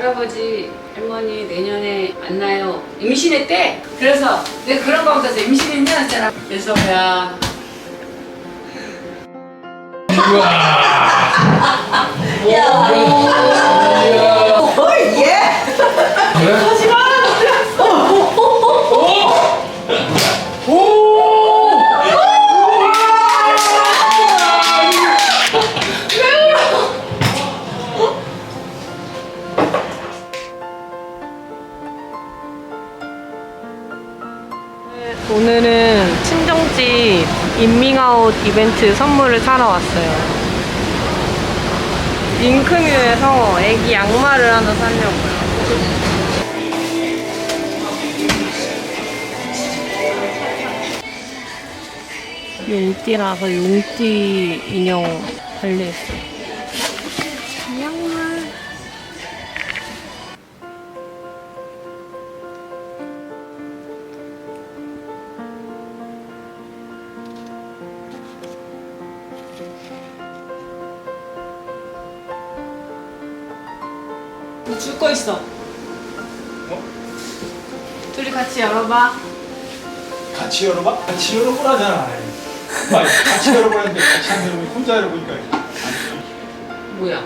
할아버지 할머니 내년에 만나요. 임신했대 그래서 내가 그런 거 같아서 임신했냐? 했잖아. 그래서 야? 어, 오늘은 친정집 인밍아웃 이벤트 선물을 사러 왔어요. 링크뮤에서 애기 양말을 하나 사려고요. 용띠라서 용띠 인형 달려있어요. 양말. 줄 거 있어. 둘이 같이 열어봐. 같이 열어봐? 같이 열어보라잖아. 아니, 같이 열어보라는데 같이 안 열어보니 혼자 열어보니까. 뭐야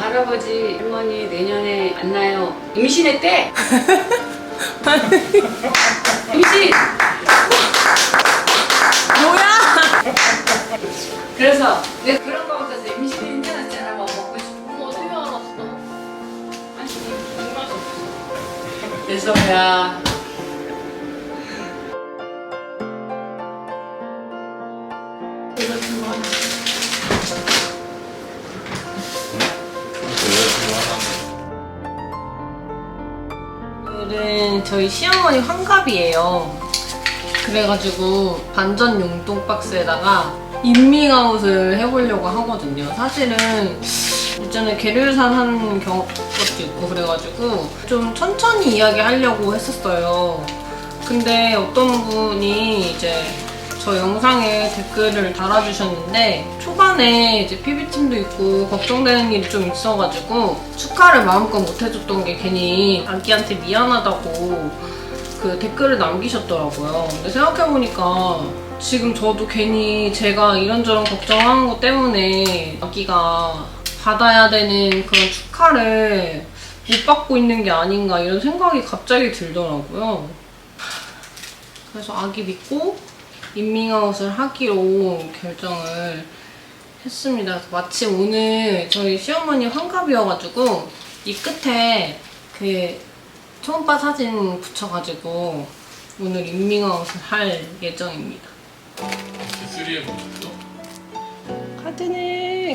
할아버지 할머니 내년에 만나요 임신했대 임신 뭐야? 그래서 내가 그런 거 야 오늘은 저희 시어머니 환갑이에요. 그래가지고 반전 용돈 박스에다가 인밍아웃을 해보려고 하거든요. 사실은 이전에 계류산 한 경- 것도 있고 그래가지고 좀 천천히 이야기하려고 했었어요. 근데 어떤 분이 이제 저 영상에 댓글을 달아주셨는데 초반에 이제 PB팀도 있고 걱정되는 일이 좀 있어가지고 축하를 마음껏 못해줬던 게 괜히 아기한테 미안하다고 그 댓글을 남기셨더라고요. 근데 생각해보니까 지금 저도 괜히 제가 이런저런 걱정하는 것 때문에 아기가 받아야 되는 그런 축하를 못 받고 있는 게 아닌가 이런 생각이 갑자기 들더라고요. 그래서 아기 믿고 인밍아웃을 하기로 결정을 했습니다. 마침 오늘 저희 시어머니 환갑이어가지고 이 끝에 그 초음파 사진 붙여가지고 오늘 인밍아웃을 할 예정입니다. 쓰리에 묻었어? 카드는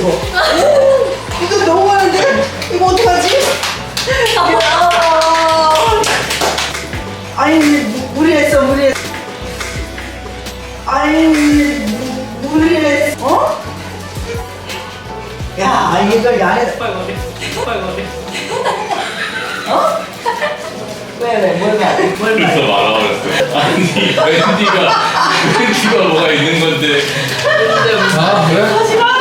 이거, 이거. 오, 이거 너무 많은데? 이거 어떡하지? 야. 아니, 무- 무리했어, 무리했어. 아니, 무- 무리했어. 어? 야, 이걸 안에 빨리 어디? 빨리 어디? 어? 왜, 왜, 뭘 말해? 뭘 그래서 말해? 말아버렸어요. 아니, 웬디가, 웬디가 뭐가 있는 건데. 아, 그래?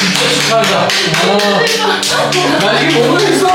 진짜 축하한다. 나 이게 모르겠어.